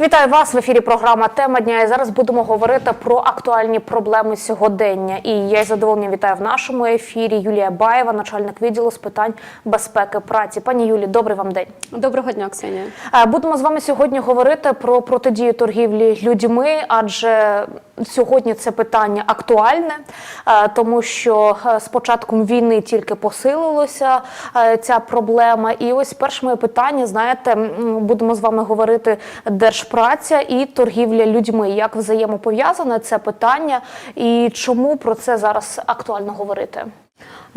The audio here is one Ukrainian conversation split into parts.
Вітаю вас в ефірі. Програма Тема дня. І зараз будемо говорити про актуальні проблеми сьогодення. І я із задоволенням вітаю в нашому ефірі Юлія Баєва, начальник відділу з питань безпеки праці. Пані Юлі, добрий вам день. Доброго дня, Ксенія. Е, Будемо з вами сьогодні говорити про протидію торгівлі людьми, адже сьогодні це питання актуальне, е, тому що е, з початком війни тільки посилилося е, ця проблема. І ось перше моє питання: знаєте, будемо з вами говорити держпраця і торгівля людьми. Як взаємопов'язане це питання, і чому про це зараз актуально говорити?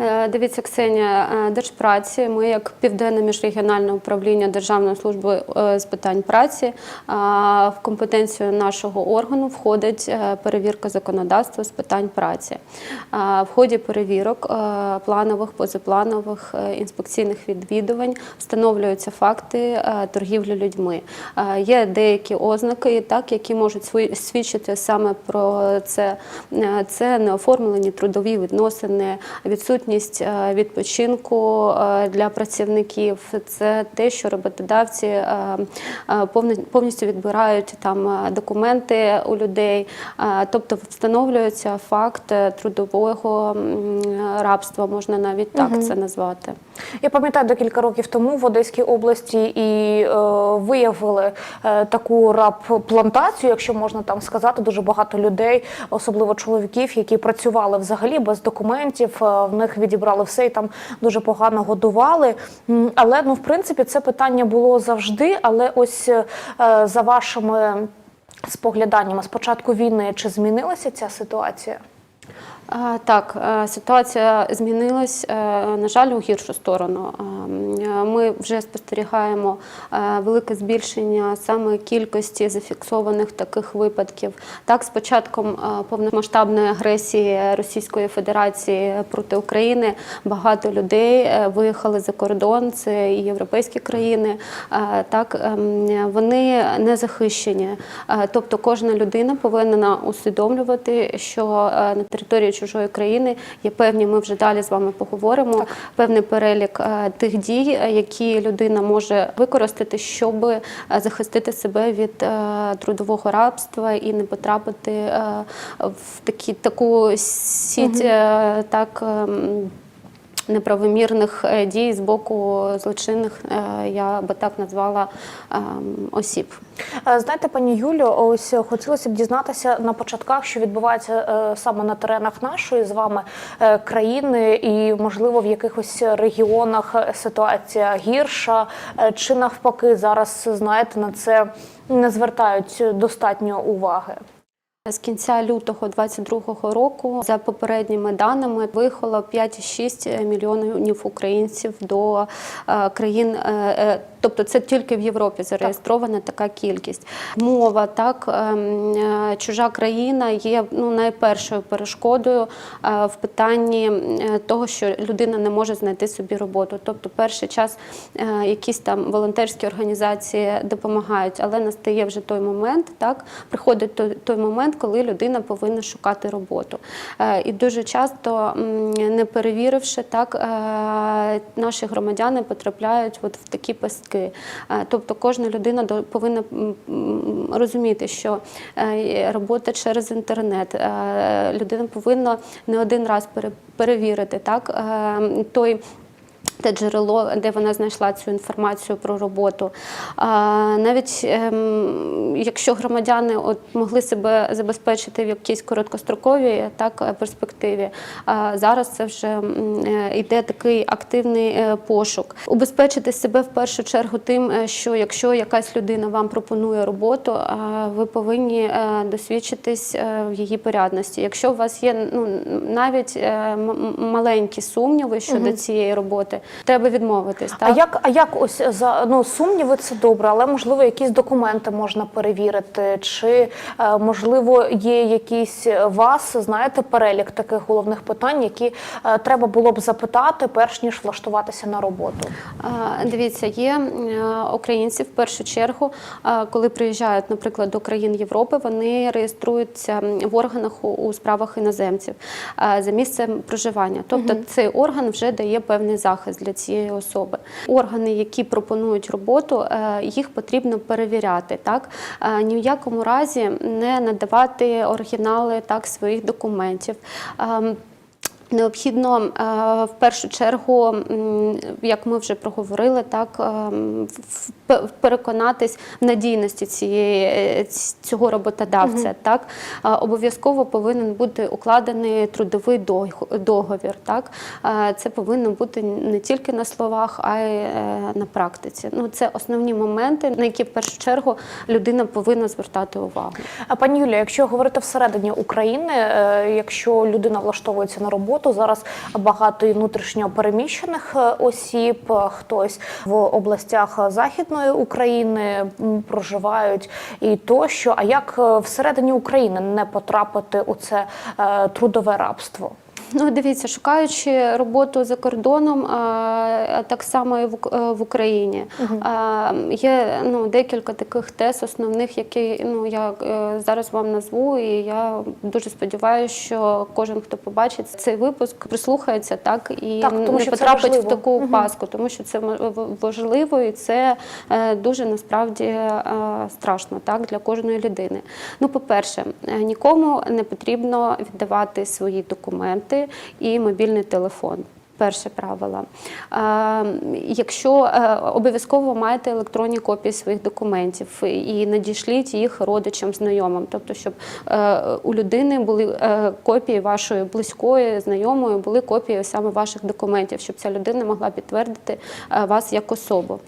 Е, Дивіться, Ксенія, е, Держпраці. Ми, як південне міжрегіональне управління Державної служби е, з питань праці, в компетенцію нашого органу входить перевірка законодавства з питань праці. В ході перевірок планових, позапланових інспекційних відвідувань встановлюються факти торгівлі людьми. Є деякі ознаки, так, які можуть свідчити саме про це. Це неоформлені трудові відносини, відсутність е, відпочинку е, для працівників. Це те, що роботодавці е, повністю відбирають там документи у людей, тобто встановлюється факт трудового рабства, можна навіть так це назвати. Я пам'ятаю, декілька років тому в Одеській області і е, виявили е, таку раб-плантацію, якщо можна там сказати, дуже багато людей, особливо чоловіків, які працювали взагалі без документів. е, в них відібрали все і там дуже погано годували. Але ну, в принципі, це питання було завжди. Але ось е, за вашими спогляданнями з початку війни, чи змінилася ця ситуація? Так, е, ситуація змінилась, е, на жаль, у гіршу сторону. Е, Ми вже спостерігаємо велике збільшення саме кількості зафіксованих таких випадків. Так, з початком повномасштабної агресії Російської Федерації проти України багато людей виїхали за кордон. Це і європейські країни. Так, ем, вони не захищені. Тобто кожна людина повинна усвідомлювати, що на території чужої країни є певні, ми вже далі з вами поговоримо, певний перелік е, тих дій, е, які людина може використати, щоб е, захистити себе від трудового рабства і не потрапити в такі таку сіть угу. так. Неправомірних е, дій з боку злочинних, е, я би так назвала ем, осіб. Е, Знаєте, пані Юлю, ось хотілося б дізнатися на початках, що відбувається саме на теренах нашої з вами країни, і можливо в якихось регіонах ситуація гірша, чи навпаки зараз знаєте на це не звертають достатньо уваги. З кінця лютого 2022 року, за попередніми даними, виїхало 5,6 мільйонів українців до е, країн. е, е, Тобто це тільки в Європі зареєстрована така кількість. Мова, так ем, чужа країна є ну найпершою перешкодою в питанні того, що людина не може знайти собі роботу. Тобто, перший час якісь там волонтерські організації допомагають, але настає вже той момент, так приходить той, той момент, коли людина повинна шукати роботу. Е, І дуже часто, не перевіривши, так е, наші громадяни потрапляють от в такі пастки. Е, Тобто кожна людина повинна розуміти, що робота через інтернет, людина повинна не один раз пере- перевірити так той. Те джерело, де вона знайшла цю інформацію про роботу. Навіть ем, якщо громадяни от могли себе забезпечити в якійсь короткостроковій так, е, перспективі, зараз це вже е, йде такий активний е, пошук. Убезпечити себе в першу чергу тим, е, що якщо якась людина вам пропонує роботу, ви повинні е, досвідчитись е, в її порядності. Якщо у вас є ну, навіть е, маленькі сумніви щодо цієї роботи, треба відмовитись. Так? А як, а як ось за ну сумніви це добре, але можливо якісь документи можна перевірити, чи е, можливо є якийсь е, вас, знаєте, перелік таких головних питань, які е, треба було б запитати, перш ніж влаштуватися на роботу. Дивіться, є українці в першу чергу, коли приїжджають, наприклад, до країн Європи, вони реєструються в органах у- справах іноземців за місцем проживання. Тобто цей орган вже дає певний захист. Захист для цієї особи. Органи, які пропонують роботу, е, їх потрібно перевіряти. Так Е, ні в якому разі не надавати оригінали так своїх документів. Необхідно е, в першу чергу, як ми вже проговорили, так в- переконатись в надійності цієї е, цього роботодавця. Так Е, обов'язково повинен бути укладений трудовий дог- договір. Так Е, це повинно бути не тільки на словах, а й е, на практиці. Ну це основні моменти, на які в першу чергу людина повинна звертати увагу. А пані Юлія, якщо говорити всередині України, е, якщо людина влаштовується на роботу, зараз багато і внутрішньо переміщених е, осіб, хтось в областях Західної України проживають і тощо. А як е, всередині України не потрапити у це е, трудове рабство? Ну, дивіться, шукаючи роботу за кордоном, так само і в, Україні. А, Є ну, декілька таких тез основних, які ну, я е, зараз вам назву, і я дуже сподіваюся, що кожен, хто побачить цей випуск, прислухається так і Так, тому не потрапить в таку паску, тому що це важливо і це е, дуже насправді е, страшно так, для кожної людини. Ну, по-перше, нікому не потрібно віддавати свої документи і мобільний телефон. Перше правило. Якщо е, обов'язково маєте електронні копії своїх документів і надішліть їх родичам, знайомим, тобто, щоб е, у людини були е, копії вашої близької, знайомої, були копії саме ваших документів, щоб ця людина могла підтвердити вас як особу.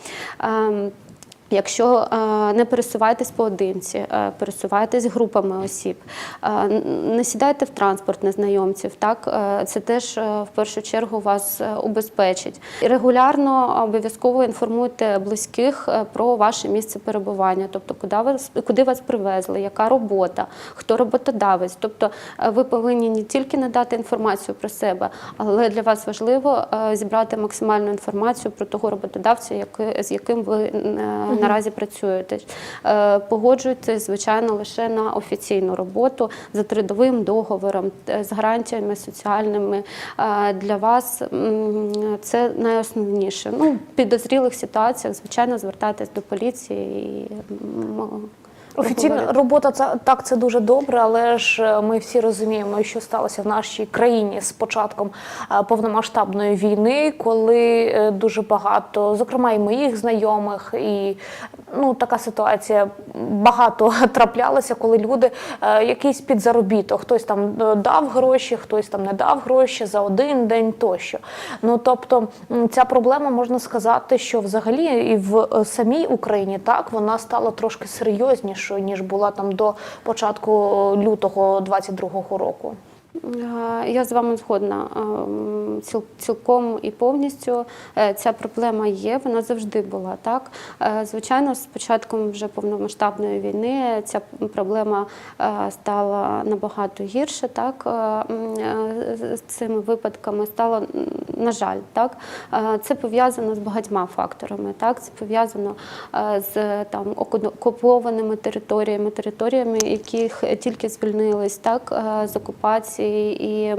Якщо е, не пересуваєтесь поодинці, е, пересуваєтесь групами осіб, е, не сідайте в транспорт незнайомців, так це теж в першу чергу вас убезпечить. Регулярно обов'язково інформуйте близьких про ваше місце перебування, тобто куди вас куди вас привезли, яка робота, хто роботодавець. Тобто ви повинні не тільки надати інформацію про себе, але для вас важливо зібрати максимальну інформацію про того роботодавця, з яким ви е, наразі працюєте. Погоджуєте, звичайно, лише на офіційну роботу за трудовим договором, е, з гарантіями соціальними. Е, Для вас це найосновніше. Ну, в підозрілих ситуаціях, звичайно, звертатись до поліції і Офіційна робота це так, це дуже добре, але ж е, ми всі розуміємо, що сталося в нашій країні з початком е, повномасштабної війни, коли е, дуже багато, зокрема і моїх знайомих, і ну така ситуація багато траплялася, коли люди якийсь підзаробіток, хтось там дав гроші, хтось там не дав гроші за один день тощо. Ну тобто ця проблема можна сказати, що взагалі і в самій Україні так вона стала трошки серйознішою ніж була там до початку лютого 22-го року. Я з вами згодна ем, цілком і повністю. Е, Ця проблема є, вона завжди була так. Е, Звичайно, з початком вже повномасштабної війни ця проблема е, стала набагато гірше. Так з цими випадками стало, на жаль, так це пов'язано з багатьма факторами. Так, це пов'язано з там окупованими територіями, територіями, яких тільки звільнились, так з окупації і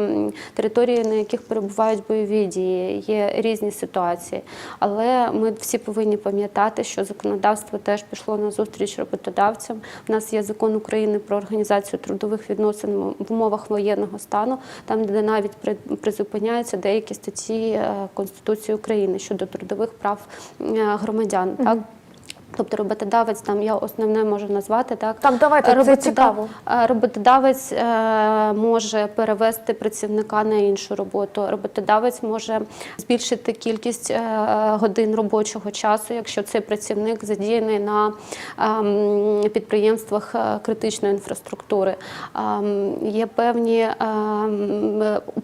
території, на яких перебувають бойові дії. Є різні ситуації. Але ми всі повинні пам'ятати, що законодавство теж пішло на зустріч роботодавцям. У нас є закон України про організацію трудових відносин в умовах воєнного стану, там де навіть при- призупиняються деякі статті е, Конституції України щодо трудових прав е, громадян. Так. Тобто роботодавець там я основне можу назвати так. Так, давайте, це Роботода- цікаво. Е, Роботодавець е, може перевести працівника на іншу роботу. Роботодавець може збільшити кількість е, годин робочого часу, якщо цей працівник задіяний на ем, підприємствах е, критичної інфраструктури. Ем, Є певні е,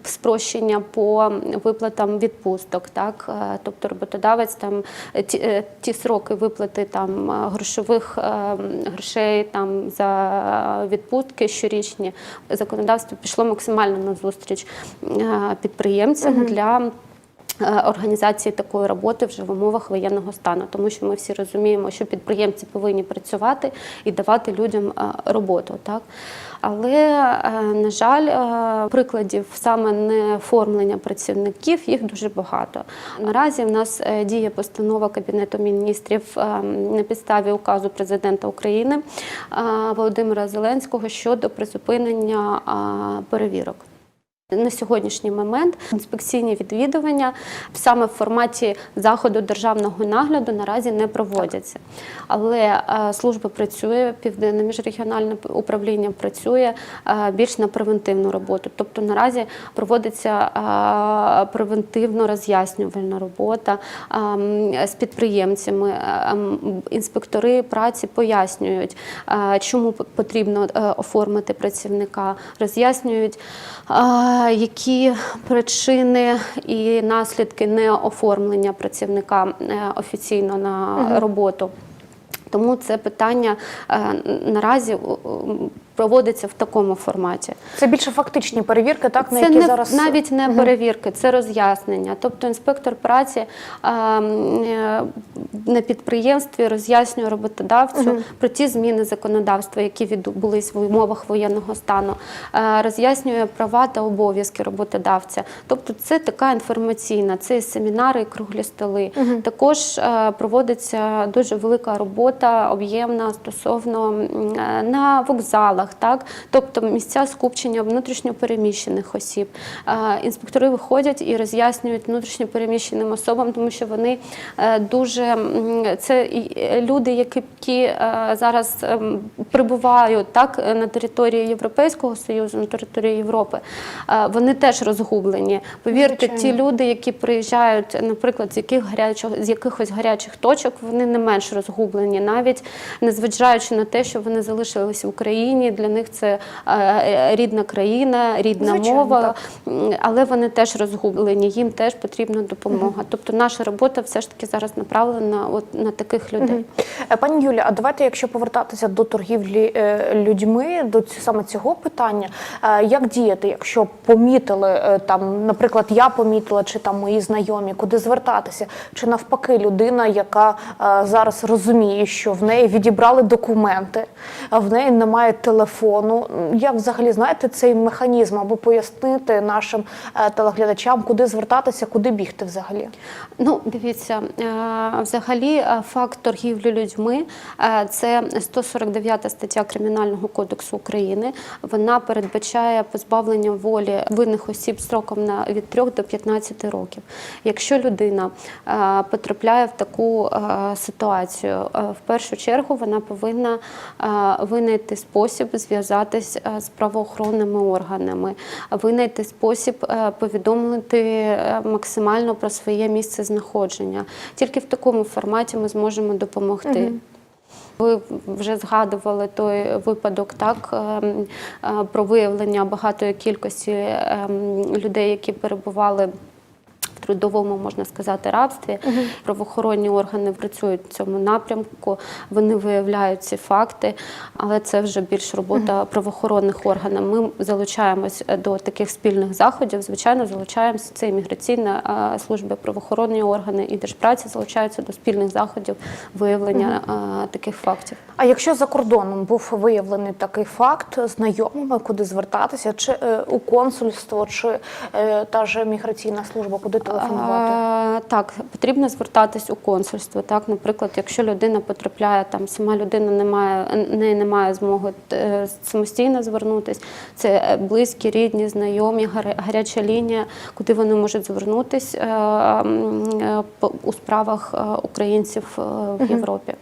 спрощення по виплатам відпусток. Так? Е, Тобто роботодавець там е, ті, е, ті сроки виплати там е, грошових е, грошей там за відпустки щорічні. Законодавство пішло максимально на зустріч е, підприємцям для. Е, Організації такої роботи вже в умовах воєнного стану, тому що ми всі розуміємо, що підприємці повинні працювати і давати людям е, роботу. Так? Але, е, на жаль, прикладів саме не оформлення працівників їх дуже багато. Наразі в нас діє постанова Кабінету міністрів на підставі указу президента України Володимира Зеленського щодо призупинення перевірок. На сьогоднішній момент інспекційні відвідування саме в форматі заходу державного нагляду наразі не проводяться. Але е, служба працює, південне міжрегіональне управління працює е, більш на превентивну роботу. Тобто наразі проводиться е, превентивно роз'яснювальна робота е, з підприємцями. Е, Інспектори праці пояснюють, чому потрібно оформити працівника, роз'яснюють, які причини і наслідки неоформлення працівника е, офіційно на роботу. Тому це питання е, наразі проводиться в такому форматі. Це більше фактичні перевірки, так на Це які не, зараз навіть не перевірки, це роз'яснення. Тобто інспектор праці е, е, на підприємстві роз'яснює роботодавцю про ті зміни законодавства, які відбулись в умовах воєнного стану, е, роз'яснює права та обов'язки роботодавця. Тобто це така інформаційна, це і семінари, і круглі столи. Також е, проводиться дуже велика робота об'ємна стосовно е, на вокзалах, так тобто місця скупчення внутрішньопереміщених осіб. Інспектори виходять і роз'яснюють внутрішньопереміщеним особам, тому що вони е, дуже це е, люди, які е, зараз ем, прибувають так на території Європейського союзу, на території Європи. Вони теж розгублені. Повірте, ті люди, які приїжджають, наприклад, з яких гарячих з якихось гарячих точок, вони не менш розгублені, навіть незважаючи на те, що вони залишились в Україні. Для них це е, рідна країна, рідна Звичайно, мова, так. Але вони теж розгублені, їм теж потрібна допомога. Тобто наша робота все ж таки зараз направлена от на таких людей. Е, Пані Юлія, а давайте, якщо повертатися до торгівлі е, людьми, до саме цього питання, е, як діяти, якщо помітили е, там, наприклад, я помітила, чи там мої знайомі, куди звертатися, чи навпаки, людина, яка е, зараз розуміє, що в неї відібрали документи, а в неї немає телефону. М, Як взагалі знаєте цей механізм, або пояснити нашим е, телеглядачам, куди звертатися, куди бігти взагалі? Ну, дивіться, е, взагалі е, факт торгівлі людьми це 149 стаття Кримінального кодексу України. Вона передбачає позбавлення волі винних осіб строком на від 3 до 15 років. Якщо людина потрапляє в таку ситуацію, в першу чергу вона повинна винайти спосіб зв'язатись е, з правоохоронними органами, винайти спосіб е, повідомити е, максимально про своє місце знаходження. Тільки в такому форматі ми зможемо допомогти. Ви вже згадували той випадок, так ем, про виявлення багатої кількості ем, людей, які перебували. Трудовому можна сказати рабстві правоохоронні органи працюють в цьому напрямку. Вони виявляють ці факти, але це вже більш робота правоохоронних органів. Ми залучаємось до таких спільних заходів. Звичайно, залучаємося. Це імміграційна е, служба, правоохоронні органи і держпраці залучаються до спільних заходів виявлення е, таких фактів. А якщо за кордоном був виявлений такий факт знайомими, куди звертатися, чи е, у консульство, чи е, та ж міграційна служба, куди телефонувати? Так, потрібно звертатись у консульство. Так, наприклад, якщо людина потрапляє там, сама людина не має не, не має змоги е, самостійно звернутись. Це е, близькі, рідні, знайомі, гаряча лінія, куди вони можуть звернутись е, у справах українців в Європі.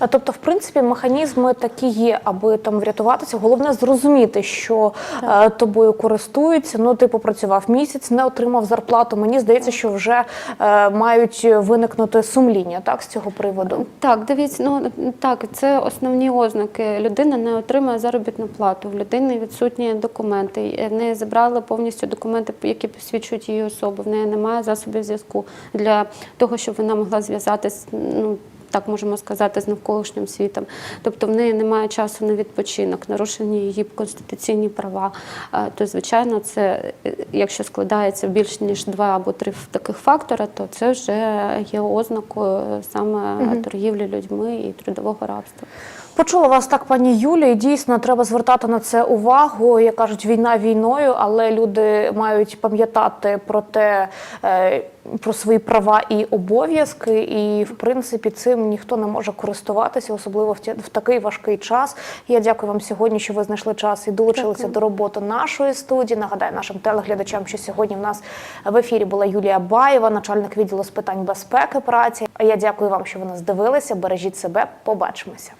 Е, Тобто, в принципі, механізми такі є, аби там врятуватися. Головне зрозуміти, що е, тобою користуються. Ну, ти попрацював місяць, не отримав зарплату. Мені здається, що вже е, мають виникнути сумління так з цього приводу. Так, дивіться, ну так, це основні ознаки. Людина не отримує заробітну плату, в людини відсутні документи. В неї забрали повністю документи, які посвідчують її особу. В неї немає засобів зв'язку для того, щоб вона могла зв'язатись. Ну так можемо сказати, з навколишнім світом. Тобто в неї немає часу на відпочинок, нарушені її конституційні права. Е, То, звичайно, це е, якщо складається більш ніж два або три таких фактора, то це вже є ознакою саме торгівлі людьми і трудового рабства. Почула вас так, пані Юлія. і Дійсно, треба звертати на це увагу. Як кажуть, війна війною, але люди мають пам'ятати про те, е, про свої права і обов'язки. І в принципі цим ніхто не може користуватися, особливо в ті- в такий важкий час. Я дякую вам сьогодні, що ви знайшли час і долучилися Дякую. до роботи нашої студії. Нагадаю нашим телеглядачам, що сьогодні в нас в ефірі була Юлія Баєва, начальник відділу з питань безпеки праці. А я дякую вам, що ви нас дивилися. Бережіть себе. Побачимося.